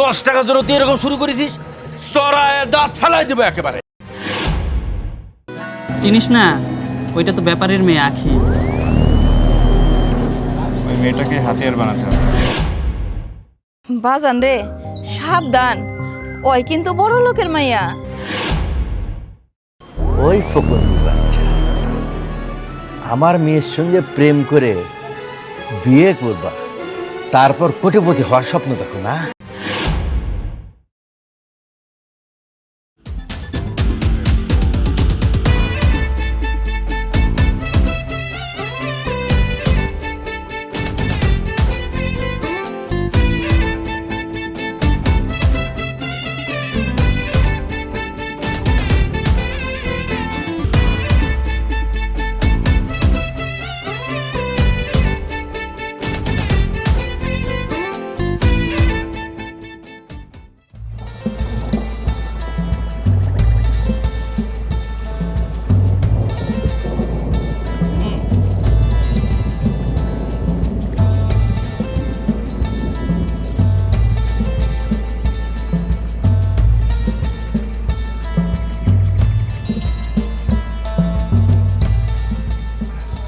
দশ টাকা জন্য তুই এরকম শুরু করেছিস? চড়ায় দাঁত ফেলাই দেবো একেবারে। চিনিস না ওইটা তো ব্যাপারের মেয়ে আখি। ওই মেয়েটাকে হাতিয়ার বানাতে হবে। বাজান রে সাবধান। ওই কিন্তু বড় লোকের মাইয়া। ওই বাচ্চা। আমার মেয়ের সঙ্গে প্রেম করে বিয়ে করবা। তারপর কোটিপতি হওয়ার স্বপ্ন দেখো না?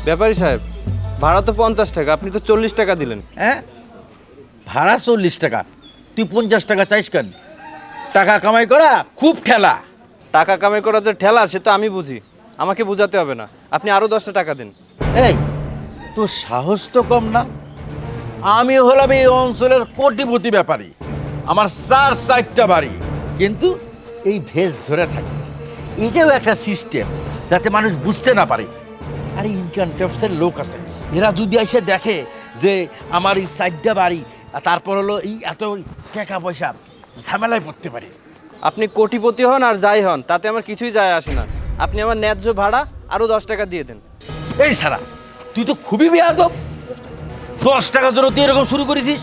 ব্যাপারী সাহেব ভাড়া তো পঞ্চাশ টাকা আপনি তো চল্লিশ টাকা দিলেন। হ্যাঁ? ভাড়া চল্লিশ টাকা। তুই পঞ্চাশ টাকা চাইস কেন? টাকা কামাই করা খুব ঠেলা। টাকা কামাই করা যে ঠেলা সে তো আমি বুঝি। আমাকে বোঝাতে হবে না। আপনি আরও দশটা টাকা দিন। এই তোর সাহস তো কম না? আমি হলাম এই অঞ্চলের কোটিপতি ব্যাপারী। আমার চার চারটা বাড়ি। কিন্তু এই ভেজ ধরে থাকি। এটাও একটা সিস্টেম যাতে মানুষ বুঝতে না পারে। আর ইনকাম ট্যাক্সের লোক আছে। এরা যদি এসে দেখে যে আমার এই সাইডটা বাড়ি আর তারপর হলো এই এত টাকা পয়সা ঝামেলায় পড়তে পারি। আপনি কোটিপতি হন আর যাই হন তাতে আমার কিছুই যায় আসে না। আপনি আমার ন্যায্য ভাড়া আরও দশ টাকা দিয়ে দেন। এই সারা তুই তো খুবই বেয়াদব। দশ টাকা জন্য তুই এরকম শুরু করেছিস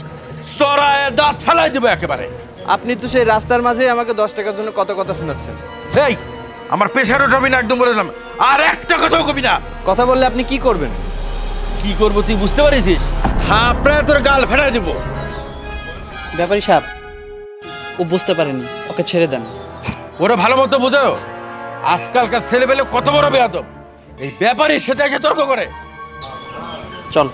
চড়ায় দাঁত ফেলাই দেবো একেবারে। আপনি তো সেই রাস্তার মাঝেই আমাকে দশ টাকার জন্য কত কথা শোনাচ্ছেন। এই আমার পেশার ওঠাবি না একদম বলে দিলাম। আর একটা কথাও কবি না। কথা বললে আপনি কি করবেন? কি করব তুই বুঝতে পারিস হ্যাঁ প্রায় তোর গাল ফেলাই দেবো। ব্যাপারী সাহেব ও বুঝতে পারেনি ওকে ছেড়ে দেন। ওরা ভালো মতো বোঝাও। আজকালকার ছেলে ছেলেবেলে কত বড় বেয়াদব। এই ব্যাপারীর সাথে এসে তর্ক করে। চল।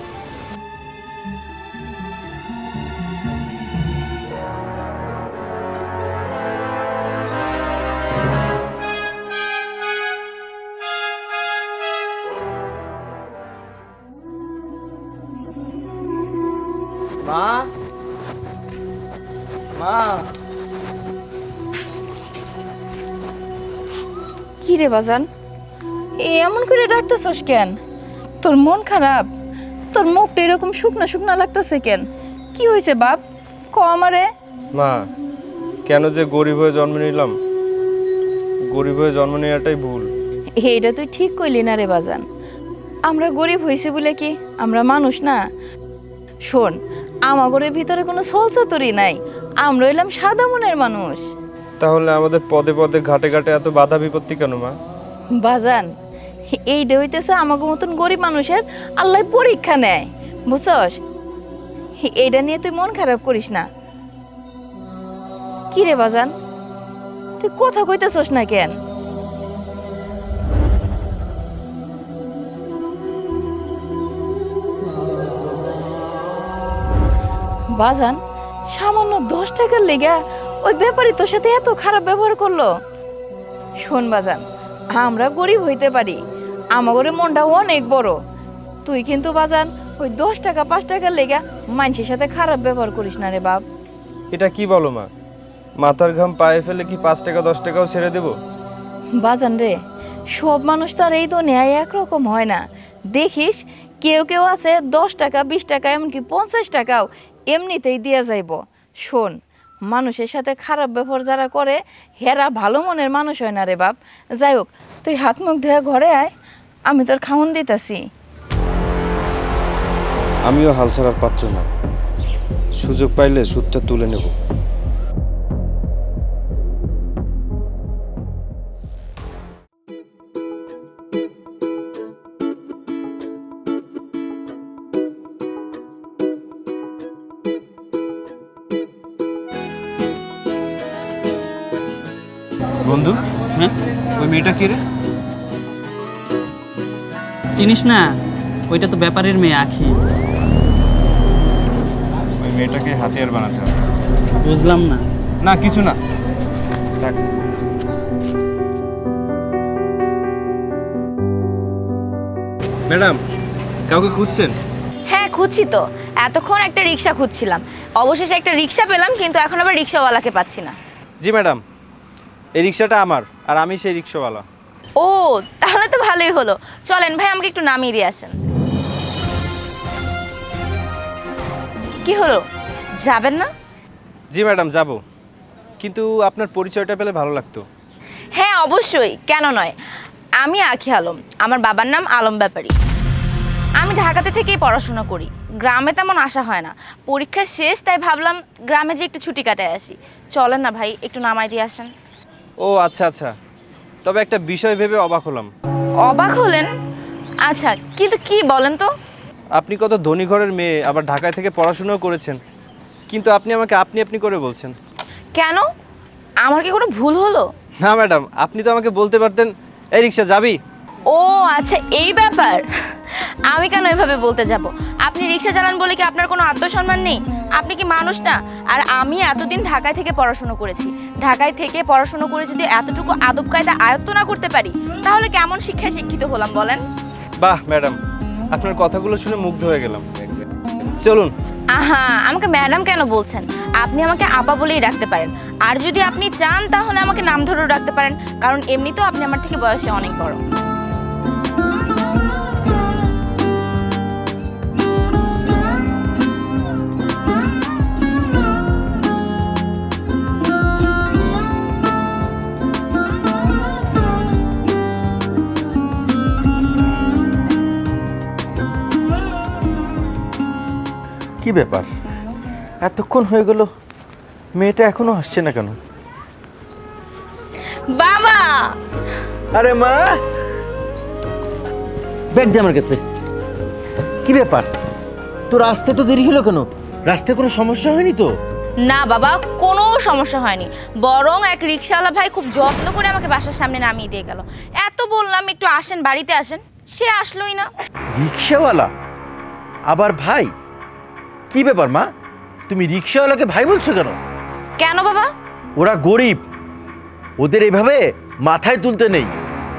রে বাজান? এমন করে ডাকতেছস কেন? তোর মন খারাপ? তোর মুখটা এরকম শুকনা শুকনা লাগতেছে কেন? কি হয়েছে বাপ? ক আমারে? মা কেন যে গরিব হয়ে জন্ম নিলাম? গরিব হয়ে জন্ম নেওয়াটাই ভুল। এইটা তুই ঠিক কইলি না রে বাজান। আমরা গরিব হয়েছি বলে কি আমরা মানুষ না? শোন আমাগরের ভিতরে কোনো সলসতরি নাই। আমরা হইলাম সাদা মনের মানুষ। তাহলে আমাদের পদে পদে, ঘাটে ঘাটে এত বাধা বিপত্তি কেন, মা? বাজান এইটা হইতেছে আমাকে মতন গরিব মানুষের, আল্লাহ পরীক্ষা নেয়, বুঝছস? এইটা নিয়ে তুই মন খারাপ করিস না। কি রে বাজান? তুই কথা কইতেছস না কেন? বাজান, সামান্য দশ টাকার লেগা ওই ব্যাপারী তোর সাথে এত খারাপ ব্যবহার করল। শোন বাজান আমরা গরিব হইতে পারি আমাগরে মনটা অনেক বড়। তুই কিন্তু বাজান ওই দশ টাকা পাঁচ টাকার লেগা মানুষের সাথে খারাপ ব্যবহার করিস না রে বাপ। এটা কি বলো মা? মাথার ঘাম পায়ে ফেলে কি পাঁচ টাকা দশ টাকাও ছেড়ে দেবো? বাজান রে সব মানুষ তো আর এই তো দুনিয়ায় একরকম হয় না। দেখিস কেউ কেউ আছে দশ টাকা বিশ টাকা এমনকি পঞ্চাশ টাকাও এমনিতেই দিয়ে যাইব। শোন মানুষের সাথে খারাপ ব্যবহার যারা করে, হেরা ভালো মনের মানুষ হয় না রে বাপ। যাই হোক, তুই হাত মুখ ধুয়ে ঘরে আয়, আমি তোর খাওন দিতেছি। আমিও হাল ছাড়ার পাচ্ছ না। সুযোগ পাইলে সুদটা তুলে নেব। বন্ধু হ্যাঁ? ওই মেয়েটা কে রে? চিনিস না? ওইটা তো ব্যাপারের মেয়ে আখি। ওই মেয়েটাকে হাতিয়ার বানাতে হবে। বুঝলাম না। না কিছু না। থাক ম্যাডাম কাউকে খুঁজছেন? হ্যাঁ খুঁজছি তো। এতক্ষণ একটা রিক্সা খুঁজছিলাম। অবশেষে একটা রিক্সা পেলাম কিন্তু এখন আবার রিক্সাওয়ালাকে পাচ্ছি না। জি ম্যাডাম। এই রিক্সাটা আমার আর আমি সেই রিক্সাওয়ালা। ও তাহলে তো ভালোই হলো। চলেন ভাই আমাকে একটু নামিয়ে দিয়ে আসেন। কি হলো? যাবেন না? জি ম্যাডাম যাব। কিন্তু আপনার পরিচয়টা পেলে ভালো লাগতো। হ্যাঁ অবশ্যই কেন নয়। আমি আখি আলম আমার বাবার নাম আলম ব্যাপারী। আমি ঢাকাতে থেকেই পড়াশোনা করি। গ্রামে তেমন আসা হয় না। পরীক্ষা শেষ তাই ভাবলাম গ্রামে যে একটু ছুটি কাটায় আসি। চলেন না ভাই একটু নামাই দিয়ে আসেন। ও আচ্ছা আচ্ছা। তবে একটা বিষয় ভেবে অবাক হলাম। অবাক হলেন? আচ্ছা কিন্তু কি বলেন তো? আপনি কত ধনী ঘরের মেয়ে আবার ঢাকায় থেকে পড়াশোনাও করেছেন। কিন্তু আপনি আমাকে আপনি আপনি করে বলছেন। কেন? আমার কি কোনো ভুল হলো? না ম্যাডাম আপনি তো আমাকে বলতে পারতেন এই রিক্সা যাবি? ও আচ্ছা এই ব্যাপার। আমি কেন এভাবে বলতে যাব? আপনি রিক্সা চালান বলে কি আপনার কোনো আত্মসম্মান নেই? আপনি কি মানুষ না? আর আমি এতদিন ঢাকায় থেকে পড়াশুনো করেছি। ঢাকায় থেকে পড়াশুনো করে যদি এতটুকু আদব কায়দা আয়ত্ত না করতে পারি তাহলে কেমন শিক্ষায় শিক্ষিত হলাম বলেন? বাহ ম্যাডাম আপনার কথাগুলো শুনে মুগ্ধ হয়ে গেলাম। চলুন। আহা আমাকে ম্যাডাম কেন বলছেন? আপনি আমাকে আপা বলেই ডাকতে পারেন। আর যদি আপনি চান তাহলে আমাকে নাম ধরেও ডাকতে পারেন। কারণ এমনিতেও আপনি আমার থেকে বয়সে অনেক বড়। কি ব্যাপার? এতক্ষণ হয়ে গেল মেয়েটা এখনও আসছে না কেন? বাবা! আরে মা! ব্যাগ দে আমার কাছে। কি ব্যাপার? তোর আসতে তো দেরি হলো কেন? রাস্তায় কোনো সমস্যা হয়নি তো? না বাবা কোনো সমস্যা হয়নি। বরং এক রিক্সাওয়ালা ভাই খুব যত্ন করে আমাকে বাসার সামনে নামিয়ে দিয়ে গেল। এত বললাম একটু আসেন বাড়িতে আসেন। সে আসলোই না। রিক্সাওয়ালা? আবার ভাই? কি ব্যাপার মা? তুমি রিক্সাওয়ালাকে ভাই বলছো কেন? কেন বাবা? ওরা গরিব। ওদের এভাবে মাথায় তুলতে নেই।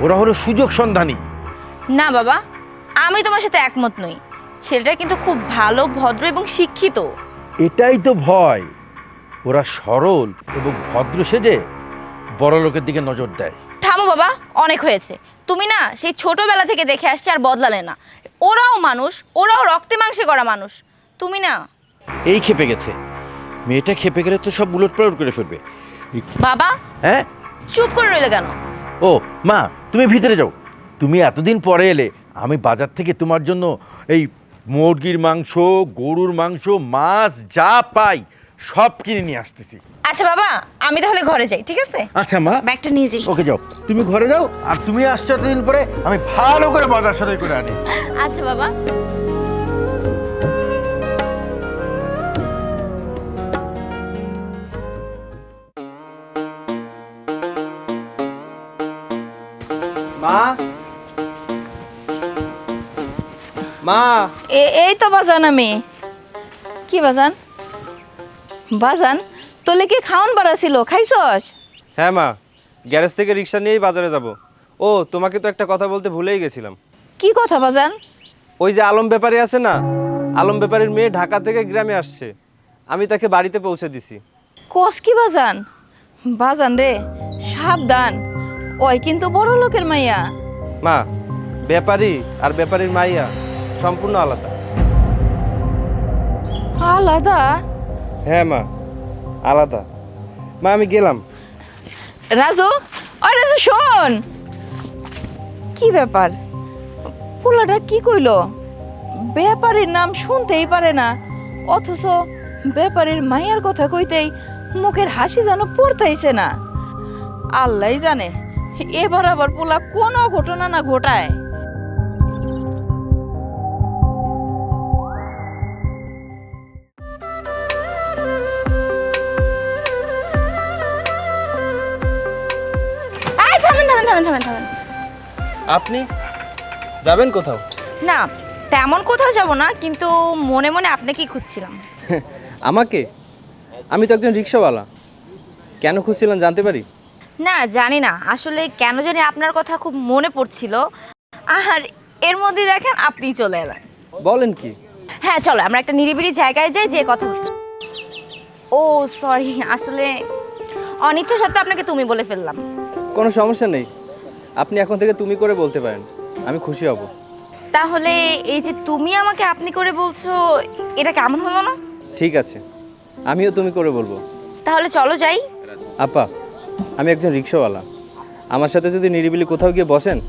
ওরা হলো সুযোগ সন্ধানী। না বাবা আমি তোমার সাথে একমত নই। ছেলেটা কিন্তু খুব ভালো ভদ্র এবং শিক্ষিত। এটাই তো ভয়। ওরা সরল এবং ভদ্র সেজে বড় লোকের দিকে নজর দেয়। থামো বাবা অনেক হয়েছে। তুমি না সেই ছোটবেলা থেকে দেখে আসছে আর বদলালে না। ওরাও মানুষ ওরাও রক্তে মাংসে করা মানুষ। তুমি না। এই খেপে গেছে। মেয়েটা খেপে গেলে তো সব উলট পালট করে ফেলবে। বাবা? হ্যাঁ? চুপ করে রইলে কেন? ও মা তুমি ভিতরে যাও। তুমি এতদিন পরে এলে আমি বাজার থেকে তোমার জন্য এই মুরগির মাংস গরুর মাংস মাছ যা পাই সব কিনে নিয়ে আসতেছি। আচ্ছা বাবা আমি তাহলে ঘরে যাই ঠিক আছে? আচ্ছা মা। ব্যাগটা নিয়ে যাই। ওকে যাও। তুমি ঘরে যাও আর তুমি আসছো এতদিন পরে আমি ভালো করে বাজার সদাই করে আনি। আচ্ছা বাবা। মা। এই তো বাজান আমি। কি বাজান? বাজান তোলে কি খাওন বাড়া ছিল? খাইছস? হ্যাঁ মা গ্যারেজ থেকে রিক্সা নিয়েই বাজারে যাব। ও তোমাকে তো একটা কথা বলতে ভুলেই গেছিলাম। কি কথা বাজান? ওই যে আলম ব্যাপারী আছে না আলম ব্যাপারীর মেয়ে ঢাকা থেকে গ্রামে আসছে। আমি তাকে বাড়িতে পৌঁছে দিছি। কস কি বাজান? বাজান রে সাবধান। ওই কিন্তু বড় লোকের মাইয়া। মা ব্যাপারী আর ব্যাপারীর মাইয়া। সম্পূর্ণ আলাদা। আলাদা? হ্যাঁ মা আলাদা। মা আমি গেলাম। রাজু? ওই রাজু শোন! কি ব্যাপার? পোলাটা কি কইলো? ব্যাপারীর নাম শুনতেই পারে না। অথচ ব্যাপারীর মায়ের কথা কইতেই মুখের হাসি যেন পড়তেইছে না। আল্লাহ জানে এবার আবার পোলা কোন ঘটনা না ঘটায়। থামেন থামেন থামেন। আপনি যাবেন কোথাও? না তেমন কোথাও যাব না কিন্তু মনে মনে আপনাকেই খুঁজছিলাম। আমাকে? আমি তো একজন রিক্সাওয়ালা। কেন খুঁজছিলাম জানতে পারি? না জানি না। আসলে কেন জানি আপনার কথা খুব মনে পড়ছিল। আর এর মধ্যে দেখেন আপনি চলে এলেন। বলেন কি? হ্যাঁ চলো আমরা একটা নিরিবিলি জায়গায় যাই যে কথা ও সরি আসলে অনিচ্ছা সত্ত্বেও আপনাকে তুমি বলে ফেললাম। কোনো সমস্যা নেই। আপনি এখন থেকে তুমি করে বলতে পারেন। আমি খুশি হব। তাহলে এই যে তুমি আমাকে আপনি করে বলছো এটা কেমন হলো না? ঠিক আছে। আমিও তুমি করে বলব। তাহলে চলো যাই। আপা আমি একজন রিক্সাওয়ালা। আমার সাথে যদি নিরিবিলি কোথাও গিয়ে বসেন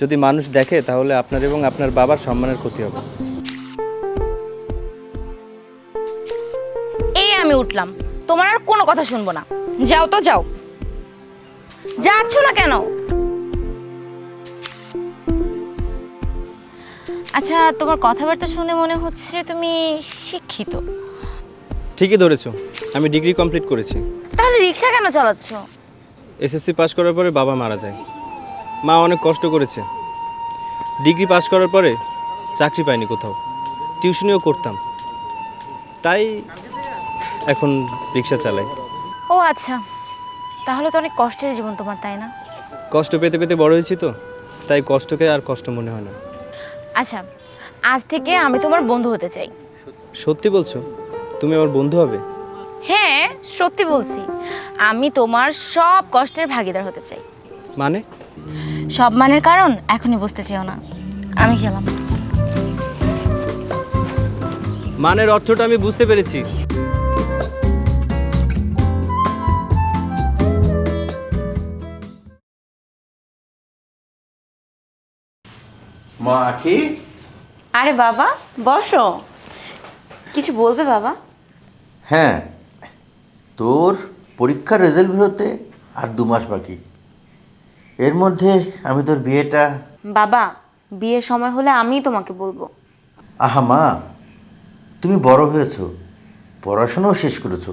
যদি মানুষ দেখে তাহলে আপনার এবং আপনার বাবার সম্মানের ক্ষতি হবে। এই আমি উঠলাম। তোমার আর কোনো কথা শুনব না। যাও তো যাও। যাচ্ছ না কেন? আচ্ছা তোমার কথাবার্তা শুনে মনে হচ্ছে তুমি শিক্ষিত। ঠিকই ধরেছো আমি ডিগ্রি কমপ্লিট করেছি। তাহলে রিক্সা কেন চালাচ্ছ? এসএসসি পাস করার পরে বাবা মারা যায়। মা অনেক কষ্ট করেছে। ডিগ্রি পাস করার পরে চাকরি পাইনি কোথাও। টিউশনিও করতাম। তাই এখন রিক্সা চালাই। ও আচ্ছা তাহলে তো অনেক কষ্টের জীবন তোমার তাই না? কষ্ট পেতে পেতে বড় হয়েছি তো তাই কষ্টকে আর কষ্ট মনে হয় না। আচ্ছা আজ থেকে আমি তোমার বন্ধু হতে চাই। সত্যি বলছো? তুমি আমার বন্ধু হবে? হ্যাঁ সত্যি বলছি। আমি তোমার সব কষ্টের ভাগিদার হতে চাই। মানে? সব মানের কারণ এখনই বুঝতে চেও না। আমি গেলাম। মানের অর্থটা আমি বুঝতে পেরেছি। মা আখি আরে বাবা বসো। কিছু বলবে বাবা? হ্যাঁ তোর পরীক্ষার রেজাল্ট বেরোতে আর দু মাস বাকি। এর মধ্যে আমি তোর বিয়েটা বাবা বিয়ের সময় হলে আমি তোমাকে বলব। আহা মা তুমি বড় হয়েছো পড়াশোনাও শেষ করেছ।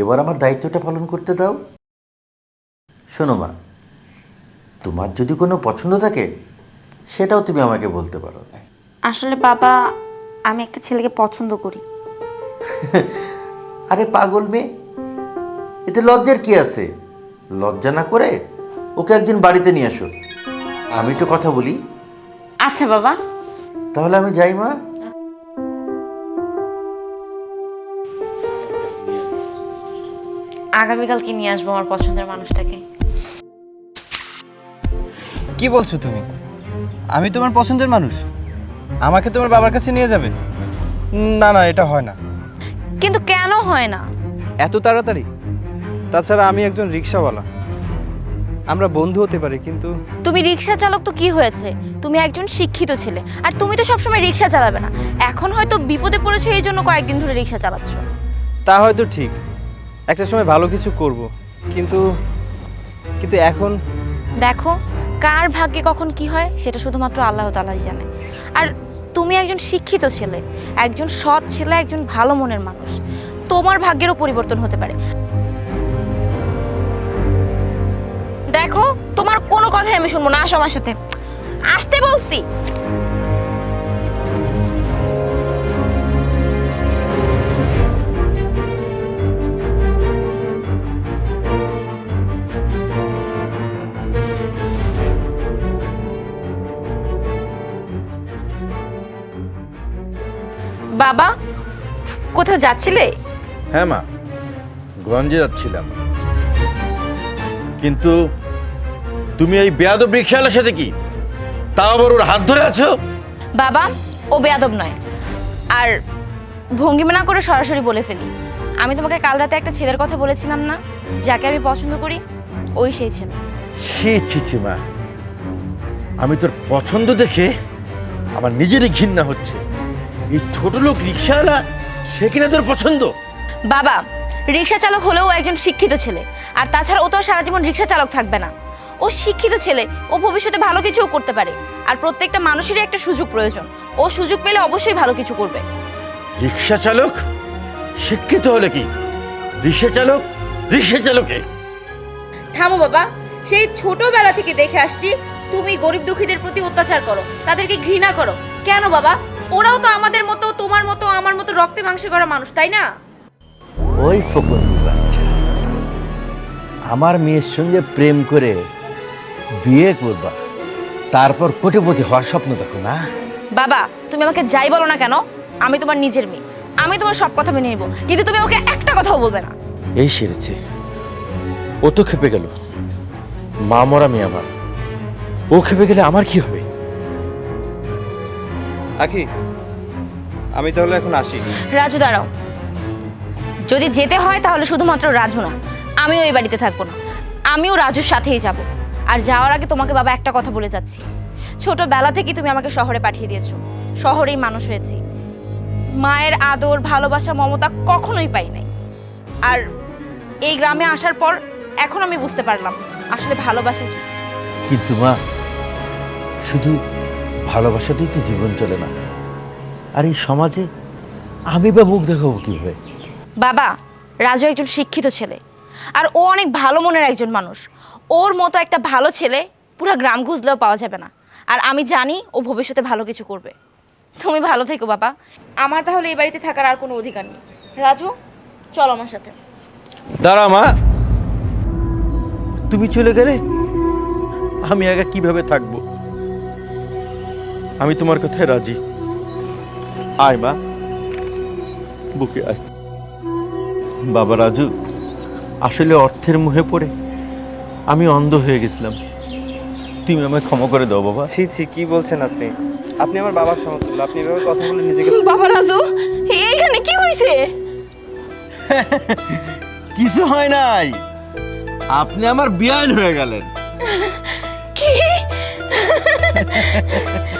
এবার আমার দায়িত্বটা পালন করতে দাও। শোনো মা তোমার যদি কোনো পছন্দ থাকে সেটাও তুমি আমাকে বলতে পারো। আসলে বাবা আমি একটা ছেলেকে পছন্দ করি। আরে পাগল মেয়ে এতে লজ্জার কি আছে? লজ্জা না করে ওকে একদিন বাড়িতে নিয়ে আসো। আমি তো কথা বলি। আচ্ছা বাবা। তাহলে আমি যাই মা। আগামীকালকে নিয়ে আসব আমার পছন্দের মানুষটাকে। কি বলছো তুমি? আমি তোমার পছন্দের মানুষ। আমাকে তোমার বাবার কাছে নিয়ে যাবে? না না এটা হয় না। কিন্তু কেন হয় না? এত তাড়াতাড়ি? তাছাড়া আমি একজন রিক্সাওয়ালা। আমরা বন্ধু হতে পারি কিন্তু তুমি রিক্সা চালক তো কি হয়েছে? তুমি একজন শিক্ষিত ছেলে আর তুমি তো সবসময় রিক্সা চালাবে না। এখন হয়তো বিপদে পড়েছো এই জন্য কয়েকদিন ধরে রিক্সা চালাচ্ছ। তা হয়তো ঠিক। একটা সময় ভালো কিছু করব কিন্তু কিন্তু এখন দেখো কার ভাগ্যে কখন কি হয়, সেটা শুধুমাত্র আল্লাহ তালাই জানে। আর তুমি একজন শিক্ষিত ছেলে, একজন সৎ ছেলে, একজন ভালো মনের মানুষ। তোমার ভাগ্যেরও পরিবর্তন হতে পারে। দেখো, তোমার কোনো কথাই আমি শুনব না, আসো আমার সাথে। আসতে বলছি। বাবা? কোথাও যাচ্ছিলে? হ্যাঁ মা গঞ্জে যাচ্ছিলাম। কিন্তু তুমি এই বেয়াদব রিক্সাওয়ালার সাথে কি? তাও আবার ওর হাত ধরে আছো? বাবা ও বেয়াদব নয়। আর ভঙ্গিমা না করে সরাসরি বলে ফেলি। আমি তোমাকে কাল রাতে একটা ছেলের কথা বলেছিলাম না? যাকে আমি পছন্দ করি ওই সেই ছেলে। ছি ছি ছি মা। আমি তোর পছন্দ দেখে আমার নিজেরই ঘৃণা হচ্ছে। এই ছোট লোক রিক্সাওয়ালা সে কিনা তোর পছন্দ? বাবা রিক্সা চালক হলেও একজন শিক্ষিত ছেলে আর তাছাড়া ও তো আর সারা জীবন রিক্সা চালক থাকবে না। ও শিক্ষিত ছেলে ও ভবিষ্যতে ভালো কিছুও করতে পারে আর প্রত্যেকটা মানুষেরই একটা সুযোগ প্রয়োজন। ও সুযোগ পেলে অবশ্যই ভালো কিছু করবে। রিক্সা চালক শিক্ষিত হলে কি? রিক্সা চালক রিক্সা চালকে থামো বাবা সেই ছোটবেলা থেকে দেখে আসছি তুমি গরিব দুঃখীদের প্রতি অত্যাচার করো তাদেরকে ঘৃণা করো। কেন বাবা? ওরাও তো আমাদের মতো তোমার মতো আমার মতো রক্তে মাংসে করা মানুষ তাই না? ওই ফকর বাচ্চা। আমার মেয়ের সঙ্গে প্রেম করে বিয়ে করবা তারপর কোটিপতি হওয়ার স্বপ্ন দেখো না? বাবা তুমি আমাকে যাই বলো না কেন আমি তোমার নিজের মেয়ে আমি তোমার সব কথা মেনে নিব কিন্তু তুমি ওকে একটা কথাও বলবে না। এই সেরেছে ও তো খেপে গেল মা মরা মেয়ে আমার ও খেপে গেলে আমার কি হবে? আখি আমি তাহলে এখন আসি। রাজু দাঁড়াও। যদি যেতে হয় তাহলে শুধুমাত্র রাজু না আমিও এই বাড়িতে থাকব না। আমিও রাজুর সাথেই যাব। আর যাওয়ার আগে তোমাকে বাবা একটা কথা বলে যাচ্ছি। ছোটবেলা থেকেই তুমি আমাকে শহরে পাঠিয়ে দিয়েছ। শহরেই মানুষ হয়েছি। মায়ের আদর ভালোবাসা মমতা কখনোই পাই নাই। আর এই গ্রামে আসার পর এখন আমি বুঝতে পারলাম আসলে ভালোবাসা কি। কিন্তু মা শুধু ভালোবাসাতেই তো জীবন চলে না। আর এই সমাজে আমি বা মুখ দেখাবো কীভাবে? বাবা রাজু একজন শিক্ষিত ছেলে। আর ও অনেক ভালো মনের একজন মানুষ। ওর মতো একটা ভালো ছেলে পুরো গ্রাম খুঁজলেও পাওয়া যাবে না। আর আমি জানি ও ভবিষ্যতে ভালো কিছু করবে। তুমি ভালো থেকো বাবা। আমার তাহলে এই বাড়িতে থাকার আর কোনো অধিকার নেই। রাজু চলো আমার সাথে। দাঁড়া মা। তুমি চলে গেলে আমি একা কীভাবে থাকব? আমি তোমার কথায় রাজি। আয় মা। বুকে আয়। বাবা রাজু আসলে অর্থের মুহে পড়ে আমি অন্ধ হয়ে গেছিলাম। তুমি আমায় ক্ষমা করে দাও বাবা। ছি ছি কি বলছেন আপনি? আপনি আমার বাবার সমতুল্য আপনি এভাবে কথা বলে নিজেকে বাবা রাজু এইখানে কি হয়েছে কিছু হয় নাই। আপনি আমার বিয়ান হয়ে গেলেন। কি?